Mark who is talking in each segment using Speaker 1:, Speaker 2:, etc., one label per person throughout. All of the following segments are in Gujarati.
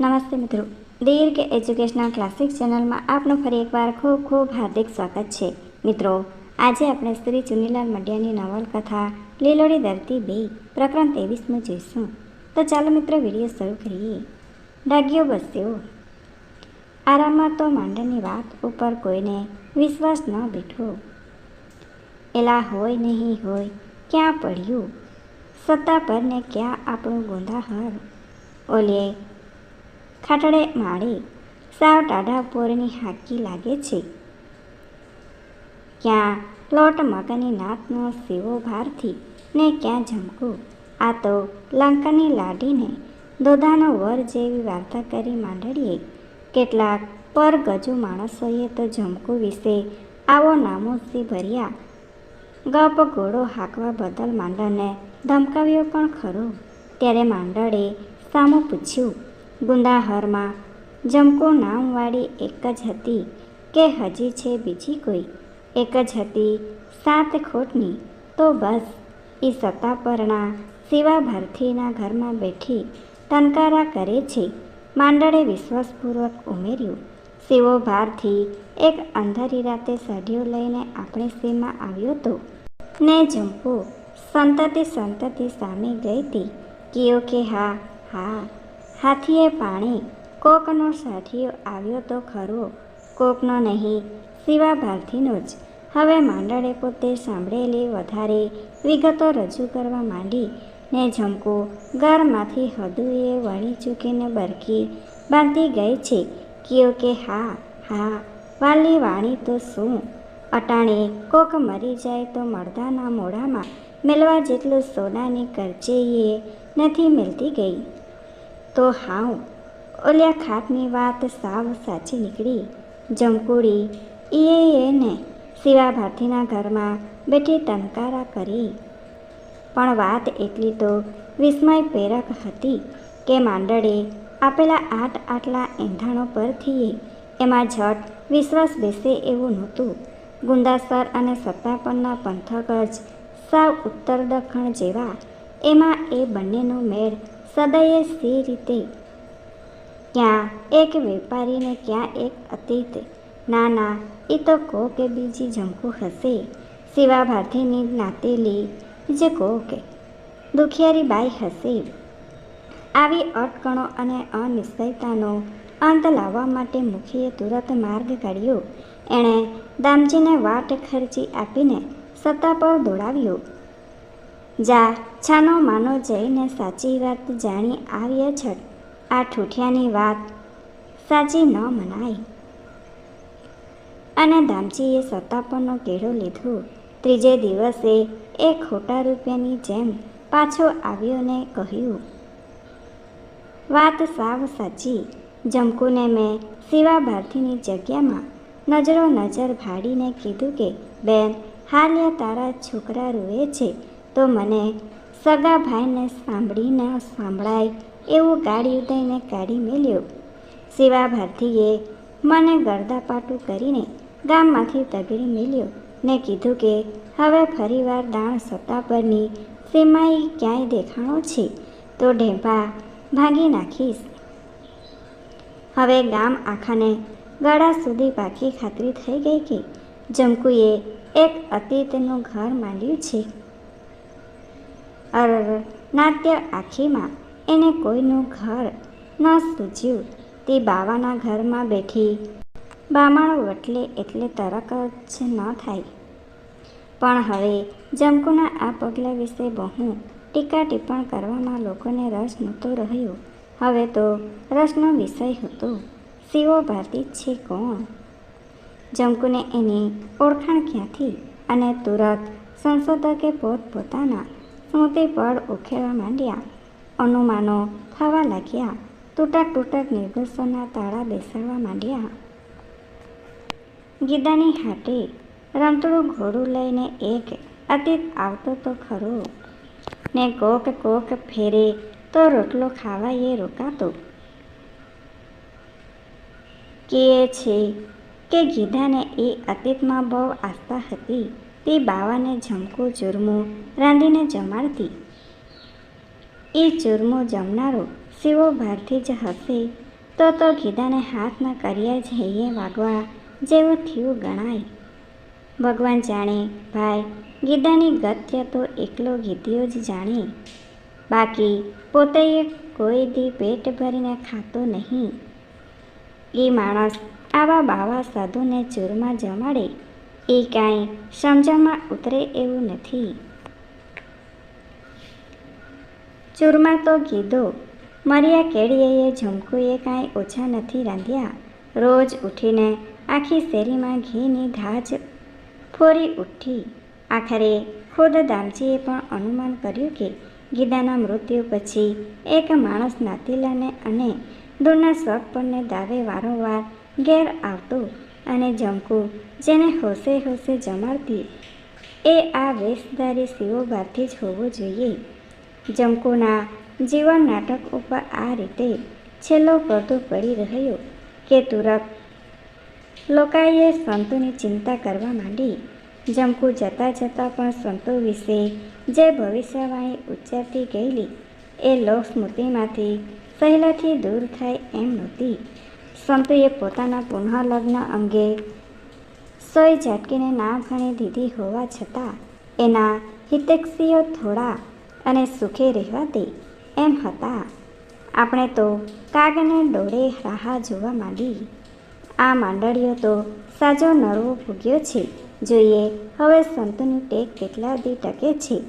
Speaker 1: નમસ્તે મિત્રો. દીર્ઘ એજ્યુકેશનલ ક્લાસિક ચેનલમાં આપનું ફરી એકવાર ખૂબ ખૂબ હાર્દિક સ્વાગત છે. મિત્રો, આજે આપણે શ્રી ચુનીલાલ મડિયાની નવલકથા લીલોડી ધરતી બે, પ્રકરણ ત્રેવીસમાં જોઈશું. તો ચાલો મિત્રો વીડિયો શરૂ કરીએ. ડાગ્યો બસ્યો. આરામમાં તો માંડણની વાત ઉપર કોઈને વિશ્વાસ ન બેઠો. એલા હોય નહીં હોય ક્યાં પડ્યું? સત્તા પર ને ક્યાં આપણું ગોંધાહર? ઓલીએ ખાટડે માળે સાવ ટાઢા પોરની હાકી લાગે છે. ક્યાં લોટ મગની નાતનો સેવો ભારથી ને ક્યાં ઝમકું? આ તો લંકાની લાડીને દોધાનો વર જેવી વાર્તા કરી માંડળીએ. કેટલાક પર ગજુ માણસોએ તો ઝમકુ વિશે આવો નામોસી ભર્યા. ગપ ઘોડો હાંકવા બદલ માંડળને ધમકાવ્યો પણ ખરો. ત્યારે માંડળે સામું પૂછ્યું ગુંદાહરમાં જમકો નામવાળી એક જ હતી કે હજી છે બીજી કોઈ. એક જ હતી સાત ખોટની. તો બસ. એ સત્તાપરના શિવા ભારતીના ઘરમાં બેઠી તનકારા કરે છે. માંડળે વિશ્વાસપૂર્વક ઉમેર્યું, શિવો ભારથી એક અંધારી રાતે સઢીઓ લઈને આપણે સીમાં આવ્યો તો? ને જંપો સંતતિ સંતતિ સામે ગઈ હતી. કયો કે, હા હા હાથીએ પાણી. કોકનો સાથીઓ આવ્યો તો ખરો. કોકનો નહીં. શિવા ભારતીનો જ. હવે માંડળે પોતે સાંભળેલી વધારે વિગતો રજૂ કરવા માંડી. ને ઝમકો ઘરમાંથી હદુએ વળી ચૂકીને બરકી બાંધી ગઈ છે. કયો કે હા હા, વાલી વાણી તો શું? અટાણે કોક મરી જાય તો મળદાના મોઢામાં મેળવા જેટલું સોનાની એ નથી મિલતી ગઈ. તો હાઉ? ઓલ્યા ખાટની વાત સાવ સાચી નીકળી. જમકુડી એ એને શિવા ભારતીના ઘરમાં બેઠી તનકારા કરી. પણ વાત એટલી તો વિસ્મય પ્રેરક હતી કે માંડળે આપેલા આઠ આટલા એંધાણો પરથી એમાં ઝટ વિશ્વાસ બેસે એવું નહોતું. ગુંદાસર અને સત્તાપણના પંથક જ સાવ ઉત્તર દખણ જેવા. એમાં એ બંનેનો મેળ સદયે સી રીતે ક્યાં એક વેપારીને ક્યાં એક અતીત. ના ના એ તો કહો કે બીજી ઝંખું હશે. સેવા ભારતીની નાતેલી જે કે દુખિયારી બાઈ હશે. આવી અટકણો અને અનિશ્ચયતાનો અંત લાવવા માટે મુખીએ તુરત માર્ગ કાઢ્યો. એણે દામજીને વાટ ખર્ચી આપીને સત્તા પર દોડાવ્યો. જા, છાનો માનો જઈને સાચી વાત જાણી આવીએ છટ આ ઠૂઠિયાની વાત સાચી ન મનાય. અને દામજીએ સત્તા પરનો કેળો લીધો. ત્રીજે દિવસે એ ખોટા રૂપિયાની જેમ પાછો આવ્યો ને કહ્યું, વાત સાવ સાચી. જમકુને મેં શિવા ભારતીની જગ્યામાં નજરો નજર ભાડીને કીધું કે, બેન હાલ્યા તારા છોકરા રૂએ છે. તો મને સગા ભાઈને સાંભળી ના સાંભળાય એવું ગાડી દઈને કાઢી મેલ્યો. શિવા ભારતીએ મને ગરદાપાટું કરીને ગામમાંથી તગડી મેલ્યો. ને કીધું કે, હવે ફરીવાર દાણ સત્તા પરની સીમાઈ ક્યાંય દેખાણો છે? તો ઢેંપા ભાંગી નાખીશ. હવે ગામ આખાને ગળા સુધી પાકી ખાતરી થઈ ગઈ કે જમકુએ એક અતીતનું ઘર માંડ્યું છે. અર નાટ્ય આખીમાં એને કોઈનું ઘર ન સૂજ્યું. તે બાવાના ઘરમાં બેઠી બામણ વટલે એટલે તરક જ ન થાય. પણ હવે જમકુના આ પગલા વિશે બહુ ટીકા ટિપ્પણ કરવામાં લોકોને રસ નહોતો રહ્યો. હવે તો રસનો વિષય હતો. શિવો ભારતી છે કોણ? જમકુને એની ઓળખાણ ક્યાંથી? અને તુરત સંશોધકે પોતપોતાના સ્મૃતિ પળ ઉખેડવા માંડ્યા. અનુમાનો થવા લાગ્યા. તૂટક તૂટક નિર્દોષોના તાળા બેસાડવા માંડ્યા. ગીદાની હાટે રમતડું ઘોડું લઈને એક અતીત આવતો તો ખરો. ને કોક કોક ફેરે તો રોટલો ખાવા એ રોકાતો. કે છે કે ગીધાને એ અતીતમાં બહુ આસ્થા હતી. તે બાવાને ઝમકું ચૂરમું રાંધીને જમાડતી. એ ચૂરમો જમનારો શિવો ભારતી જ હશે તો તો ગીદાને હાથના કર્યા જ હૈયે વાગવા જેવું થયું ગણાય. ભગવાન જાણે, ભાઈ ગીદાની ગત્ય તો એકલો ગીધ્યો જ જાણે. બાકી પોતે કોઈ દી પેટ ભરીને ખાતો નહીં. એ માણસ આવા બાવા સાધુને ચૂરમાં જમાડે એ કાંઈ સમજણમાં ઉતરે એવું નથી. ચૂરમાં તો કીધો, મર્યા કેડીએ ઝુમકુએ કાંઈ ઓછા નથી રાંધ્યા. રોજ ઉઠીને આખી શેરીમાં ઘીની ધાજ ફોરી ઉઠી. આખરે ખુદ દામજીએ પણ અનુમાન કર્યું કે ગીદાના મૃત્યુ પછી એક માણસ નાતીલાને અને દૂરના શોખ દાવે વારંવાર ઘેર આવતો અને જંકુ, જેને હોશે હોશે જમાડતી. એ આ વેશધારી શિવોભારથી જ હોવો જોઈએ. જમકુના જીવન નાટક ઉપર આ રીતે છેલ્લો પડદો પડી રહ્યો કે તુરક. લોકાએ સંતોની ચિંતા કરવા માંડી. જમકુ જતાં જતાં પણ સંતો વિશે જે ભવિષ્યવાણી ઉચ્ચારતી ગયેલી, એ લોક સ્મૃતિમાંથી સહેલાથી દૂર થાય એમ નહોતી. સંતોએ પોતાના પુનઃલગ્ન અંગે સોય ઝાટકીને ના ગણી દીધી હોવા છતાં એના હિતેક્ષીઓ થોડા અને સુખે રહેવા દે એમ હતા. આપણે તો કાગને ડોળે રાહ જોવા માંડી. આ માંડળીઓ તો સાજો નરવો ભૂગ્યો છે. જોઈએ, હવે સંતોની ટેક કેટલા દી ટકે છે?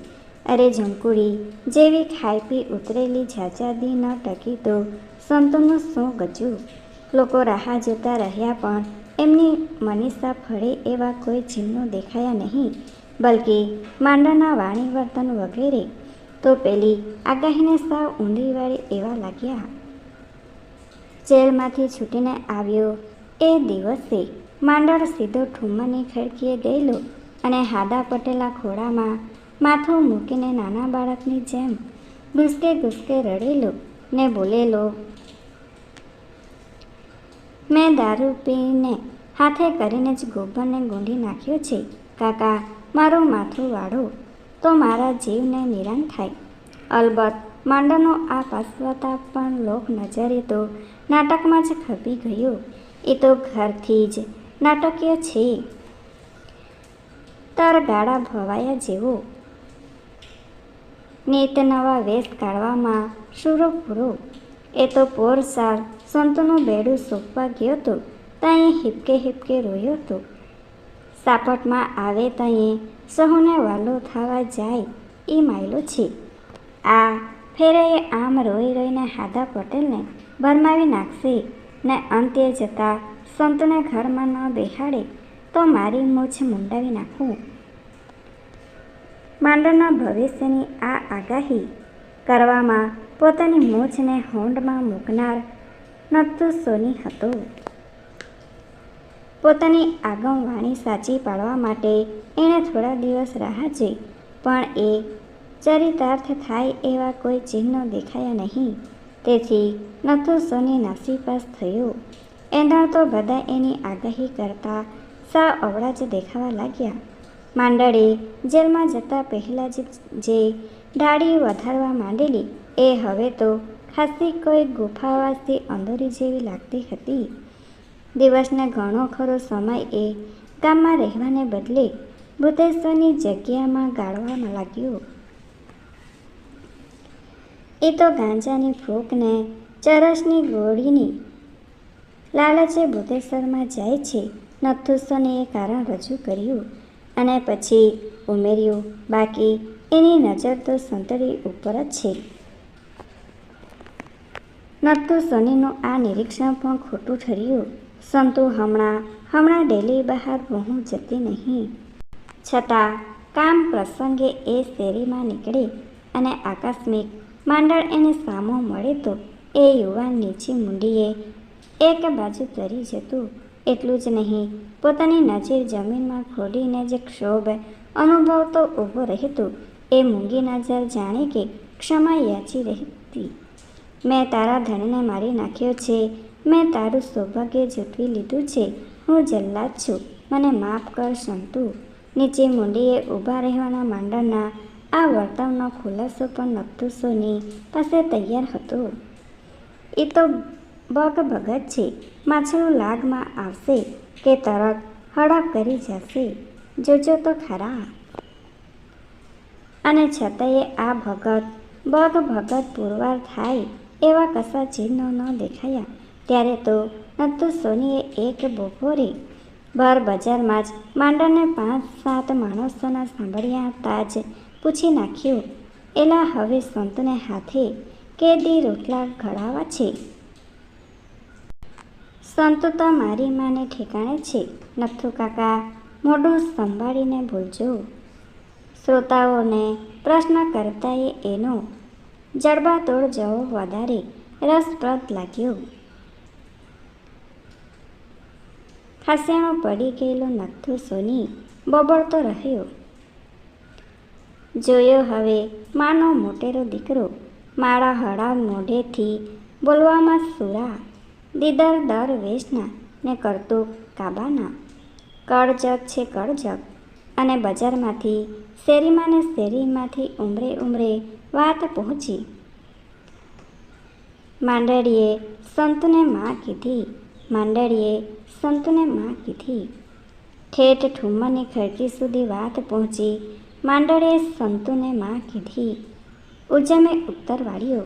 Speaker 1: અરે ઝંકુડી જેવી ખાઈ પી ઉતરેલી ઝાઝાદી ન ટકી તો સંતોનું શું ગજું? લોકો રાહ જોતા રહ્યા પણ એમની મનીષા ફળે એવા કોઈ ચિહ્નો દેખાયા નહીં. બલકે માંડાના વાણી વર્તન વગેરે તો પેલી આગાહીને સાવ ઊંડીવાળી એવા લાગ્યા. જેલમાંથી છૂટીને આવ્યો એ દિવસે માંડળ સીધો ઠુમ્માની ખડકીએ ગયેલો અને હાદા પટેલા ખોળામાં માથું મૂકીને નાના બાળકની જેમ ગુસ્કે ગુસ્કે રડેલો ને બોલેલો મેં દારૂ પીને હાથે કરીને જ ગોબરને ગૂંધી નાખ્યો છે. કાકા, મારું માથું વાળો. તો મારા જીવને નિરાન થાય. અલબત્ત, માંડનો આ પાસવતા પણ લોક નજરે તો નાટકમાં જ ખપી ગયો. એ તો ઘરથી જ નાટકીય છે. તર ગાળા ભવાયા જેવો. નીત નવા વેશ કાઢવામાં શૂરો પૂરો એ તો પોર સાલ સંતોનું બેડું સોંપવા ગયો તો ત્યાં હિપકે હિપકે રોયો હતો સાપટમાં આવે ત્યાં સહુને વાલો થવા જાય, એ માયલો છે. આ ફેરે આમ રોઈ રોઈને હાદા પટેલને ભરમાવી નાખશે ને અંતે જતાં સંતને ઘરમાં ન બેહાડે તો મારી મૂછ મુંડાવી નાખું. માંડવના ભવિષ્યની આ આગાહી કરવામાં પોતાની મૂછને હોંડમાં મૂકનાર નતું સોની હતો. પોતાની આગમ વાણી સાચી પાડવા માટે એણે થોડા દિવસ રાહ જોઈ, પણ એ ચરિતાર્થ થાય એવા કોઈ ચિહ્નો દેખાયા નહીં. તેથી નથુ સોની નાસીપાસ થયો. એંધાણ તો બધા એની આગાહી કરતા સાવ અવળા જ દેખાવા લાગ્યા. માંડળે જેલમાં જતા પહેલાં જ જે ડાળી વધારવા માંડેલી, એ હવે તો ખાસી કોઈ ગુફાવાસી અંધોરી જેવી લાગતી હતી. દિવસને ઘણો ખરો સમય એ ગામમાં રહેવાને બદલે ભૂતેશ્વરની જગ્યામાં ગાળવામાં લાગ્યો. એ તો ગાંજાની ફૂંકને, ચરસની ગોળીની લાલચે ભૂતેશ્વરમાં જાય છે. નથુસોને એ કારણ રજૂ કર્યું અને પછી ઉમેર્યું, બાકી એની નજર તો સંતળી ઉપર જ છે. નથુ શનિનું આ નિરીક્ષણ પણ ખોટું ઠર્યું. સંતુ હમણાં હમણાં ડેલી બહાર બહુ જતી નહીં. છતાં, કામ પ્રસંગે એ શેરીમાં નીકળે અને આકસ્મિક માંડળ એને સામો મળે તો એ યુવાન નીચી મૂંડીએ એક બાજુ તરી જતું. એટલું જ નહીં, પોતાની નજીર જમીનમાં ખોડીને જે ક્ષોભ અનુભવતો ઊભો રહેતો. એ મૂંગી નજર જાણે કે ક્ષમા યાચી રહેતી. મેં તારા ધણીને મારી નાખ્યો છે. મેં તારું સૌભાગ્ય જૂટવી લીધું છે. હું જલ્લાદ છું. મને માફ કર સંતુ. નીચે મૂંડીએ ઊભા રહેવાના માંડણના આ વર્તનનો ખુલાસો પણ નક્તુસોની પાસે તૈયાર હતો. એ તો બગ ભગત છે. માછલું લાગમાં આવશે કે તરત હડપ કરી જશે. જોજો તો ખરા. અને છતાંય આ ભગત બગ ભગત પુરવાર થાય. એવા કશા ચિહ્નો ન દેખાયા. ત્યારે તો નતું સોનીએ એક બપોરે બાર બજારમાં જ માંડાને પાંચ સાત માણસોના સાંભળ્યા હતા જ પૂછી નાખ્યું, એલા હવે સંતને હાથે કે દી રોટલા ઘડાવા છે? સંત તો મારી માને ઠેકાણે છે. નથુ કાકા, મોઢું સંભાળીને બોલજો. શ્રોતાઓને પ્રશ્ન કરતાએ એનો જડબાતોડ જવો વધારે રસપ્રદ લાગ્યો. હાસ્યામાં પડી ગયેલો નથું સોની બબડતો રહ્યો. જોયો હવે માનો મોટેરો દીકરો મારા હળા મોઢેથી બોલવામાં સુરા, દીદર દર વેશના ને કરતો કાબાના. કળજગ છે કળજગ અને બજારમાંથી શેરીમાં ને શેરીમાંથી ઉમરે ઉમરે વાત પહોંચી. માંડળીએ સંતને માં કીધી. માંડળીએ સંતને માં કીધી. ઠેઠ ઠુમ્મરની ખડકી સુધી વાત પહોંચી. માંડળીએ સંતુને માં કીધી. ઉજમે ઉત્તર વાળ્યો.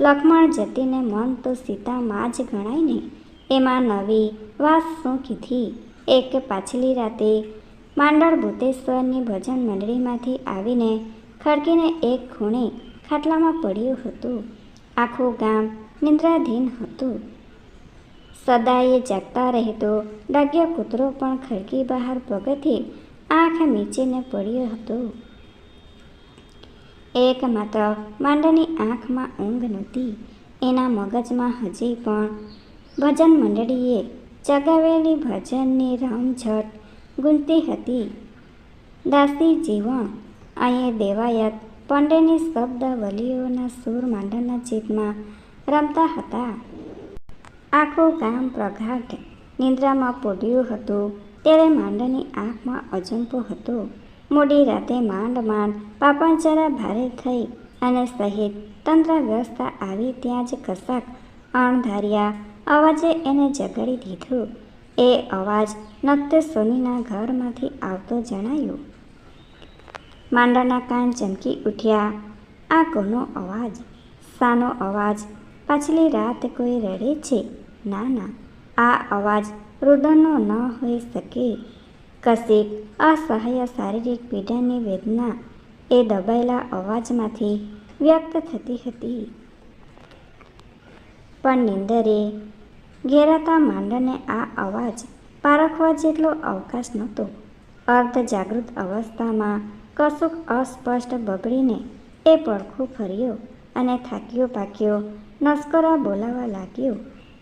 Speaker 1: લક્ષ્મણ જતીને મન તો સીતા માં જ ગણાય ને. એમાં નવી વાત શું કીધી? એક પાછલી રાતે માંડળ ભૂતેશ્વરની ભજન મંડળીમાંથી આવીને ખડકીને એક ખૂણે ખાટલામાં પડ્યું હતું. આખું ગામ નિંદ્રાધીન હતું. સદાએ જાગતા રહેતો ડાગ્યો કૂતરો પણ ખડકી બહાર પગથી આંખ મીચીને પડ્યો હતો. એકમાત્ર માંડની આંખમાં ઊંઘ નહોતી. એના મગજમાં હજી પણ ભજન મંડળીએ ચગાવેલી ભજનની રમઝટ ગુંજતી હતી. દાસી જીવન અહીં દેવાયત, પંડેની શબ્દાવલીઓના સૂર માંડરના ચિત્તમાં રમતા હતા. આખું ગામ પ્રઘાટ નિંદ્રામાં પોડ્યું હતું. ત્યારે માંડની આંખમાં અજંપો હતો. મોડી રાતે માંડ માંડ પાપણચરા ભારે થઈ અને સહિત તંત્ર વ્યવસ્થા આવી ત્યાં જ કશાક અણધાર્યા. અવાજે એને જગાડી દીધું. એ અવાજ નત્ય સોનીના ઘરમાંથી આવતો જણાયો. માંડાના કાન ચમકી ઉઠ્યા. આ કોનો અવાજ? સાનો અવાજ? પાછલી રાત કોઈ રડે છે? ના ના. આ અવાજ રુદનનો ન હોઈ શકે. કશીક અસહાય શારીરિક પીડાની વેદના એ દબાયેલા અવાજમાંથી વ્યક્ત થતી હતી. પણ નિંદરે ઘેરાતા માંડને આ અવાજ પારખવા જેટલો અવકાશ નહોતો. અર્ધ જાગૃત અવસ્થામાં કશુંક અસ્પષ્ટ બગડીને એ પડખું ફર્યો અને થાક્યો પાક્યો નસ્કરા બોલાવા લાગ્યો.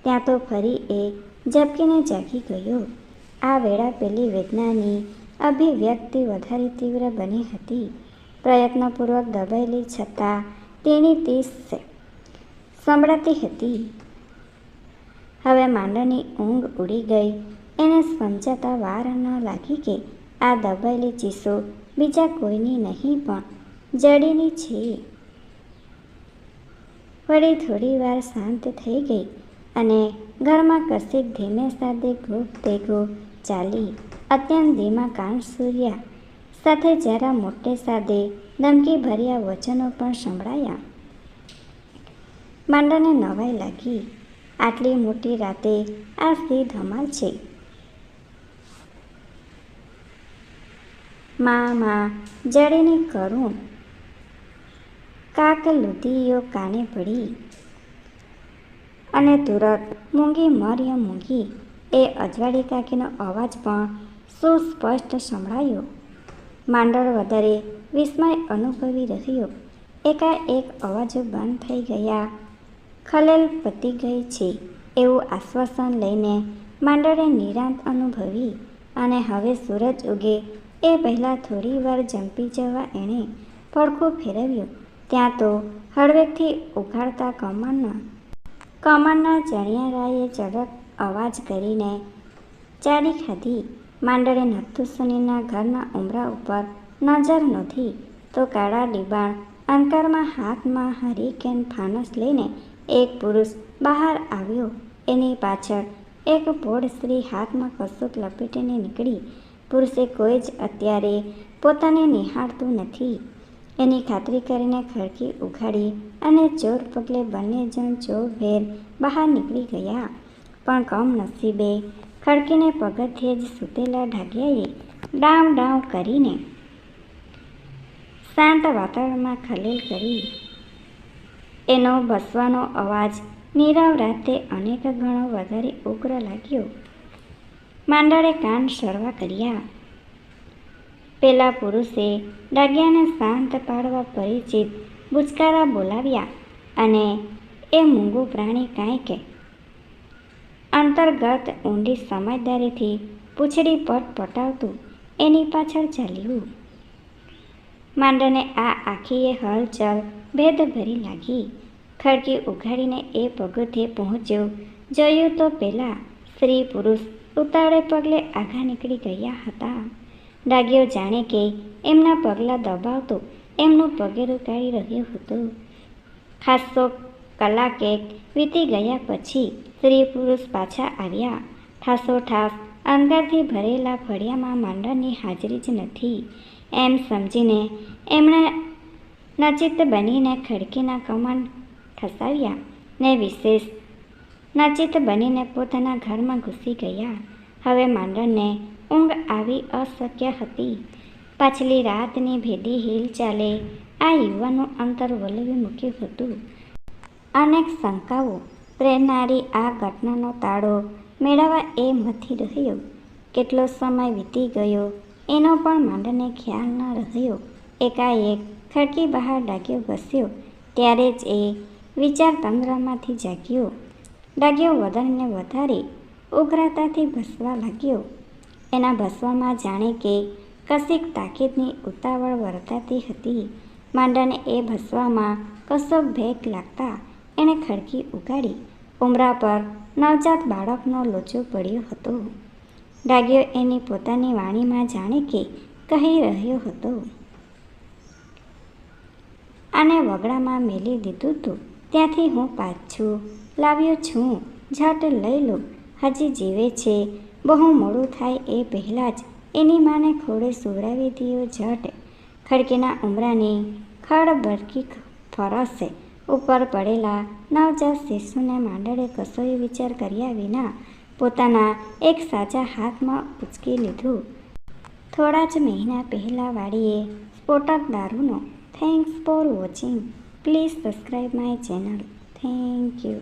Speaker 1: ત્યાં તો ફરી એ ઝબકીને જાગી ગયો. આ વેળા પેલી વેદનાની અભિવ્યક્તિ વધારે તીવ્ર બની હતી. પ્રયત્નપૂર્વક દબાયેલી છતાં તેની તીસ સંભળાતી હતી. હવે માંડની ઊંઘ ઉડી ગઈ. એને સમજાતા વાર ન લાગી કે આ દબાયેલી ચીસો બીજા કોઈની નહીં પણ જડીની છે. વળી થોડી વાર શાંત થઈ ગઈ અને ઘરમાં કશીક ધીમે સાથે ઘૂપ તેગો ચાલી અત્યંત ધીમા કાન સૂર્યા. સાથે જરા મોટે સાદે ધમકી ભર્યા વચનો પણ સંભળાયા. માંડાને નવાઈ લાગી. આટલી મોટી રાતે આ ધમાલ છે. માં માં કરું. કરુણ કાક લુદીઓ કાને પડી. અને તુરત મૂંગી મર્ય મૂંગી. એ અજવાળી કાકીનો અવાજ પણ સુસ્પષ્ટ સંભળાયો. માંડળ વધારે વિસ્મય અનુભવી રહ્યો. એકાએક અવાજો બંધ થઈ ગયા. ખલેલ પતી ગઈ છે એવું આશ્વાસન લઈને માંડળે નિરાંત અનુભવી અને હવે સૂરજ ઉગે એ પહેલાં થોડી વાર જંપી જવા એણે પડખું ફેરવ્યું. ત્યાં તો હળવેકથી ઉઘાડતા કમળના કમળના ચણિયારાએ ચડક અવાજ કરીને ચાડી ખાધી. માંડળે નથુ સુનીના ઘરના ઉમરા ઉપર નજર નથી તો કાળા ડિબાણ અંતરમાં હાથમાં હરિકેન ફાનસ લઈને એક પુરુષ બહાર આવ્યો. એની પાછળ એક ભોળ સ્ત્રી હાથમાં કશુંક લપેટીને નીકળી. પુરુષે કોઈ જ અત્યારે પોતાને નિહાળતું નથી. એની ખાતરી કરીને ખડકી ઉઘાડી અને ચોર પગલે બંને જણ ચોભેર બહાર નીકળી ગયા. પણ કમનસીબે ખડકીને પગથિયે જ સૂતેલા ઢાગ્યાએ ડાવ ડાવ કરીને શાંત વાતાવરણમાં ખલેલ કરી. એનો બસવાનો અવાજ નીરવ રાતે અનેક ગણો વધારે ઉગ્ર લાગ્યો. માંડળે કાન સરવા કર્યા. પેલા પુરુષે ડાગ્યાને શાંત પાડવા પરિચિત બુચકારા બોલાવ્યા અને એ મૂંગું પ્રાણી કાંઈ કે અંતર્ગત ઊંડી સમજદારીથી પૂંછડી પટ પટાવતું એની પાછળ ચાલ્યું. માંડને આ આખીએ હલચલ ભેદભરી લાગી. ખડકી ઉઘાડીને એ પગથે પહોંચ્યો. જોયું તો પહેલાં સ્ત્રી પુરુષ ઉતાળે પગલે આઘા નીકળી ગયા હતા. ડાગ્યો જાણે કે એમના પગલાં દબાવતો એમનું પગેરું કાઢી રહ્યું હતું. ખાસો કલાકેક વીતી ગયા પછી સ્ત્રી પુરુષ પાછા આવ્યા. ઠાસો ઠાસ અંદરથી ભરેલા ફળિયામાં માંડણની હાજરી જ નથી. એમ સમજીને એમણે નચિત બનીને ખડકીના કમાન ખસાવ્યા ને વિશેષ નચિત બનીને પોતાના ઘરમાં ઘૂસી ગયા. હવે માંડણને ઊંઘ આવી અશક્ય હતી. પાછલી રાતની ભેદી હિલચાલે આ યુવાનું અંતર વલવી મૂક્યું હતું. અનેક શંકાઓ પ્રેરનારી આ ઘટનાનો તાળો મેળવવા એ મથી રહ્યો. કેટલો સમય વીતી ગયો એનો પણ માંડને ખ્યાલ ન રહ્યો. એકાએક ખડકી બહાર ડાગ્યો ઘસ્યો. ત્યારે જ એ વિચાર તંદ્રમાંથી જાગ્યો. ડાગ્યો વદનને વધારે ઉગ્રતાથી ભસવા લાગ્યો. એના ભસવામાં જાણે કે કશીક તાકીદની ઉતાવળ વર્તાતી હતી. માંડાને એ ભસવામાં કશોક ભેગ લાગતા એણે ખડકી ઉગાડી. ઉમરા પર નવજાત બાળકનો લોચો પડ્યો હતો. ડાગ્યો એની પોતાની વાણીમાં જાણે કે કહી રહ્યો હતો. આને વગડામાં મેલી દીધું હતું ત્યાંથી હું પાછું લાવ્યો છું. ઝટ લઈ લો. હજી જીવે છે. બહુ મોડું થાય એ પહેલાં જ એની માને ખોડે સુવડાવી દીધો ઝટ. ખડકીના ઉમરાની ખડબડકી ફરસે ઉપર પડેલા નવજાત શિશુને માંડળે કશોય વિચાર કર્યા વિના પોતાના એક સાચા હાથમાં ઉચકી લીધું. થોડા જ મહિના પહેલાં વાળીએ સ્ફોટક દારૂનો thanks for watching please subscribe my channel thank you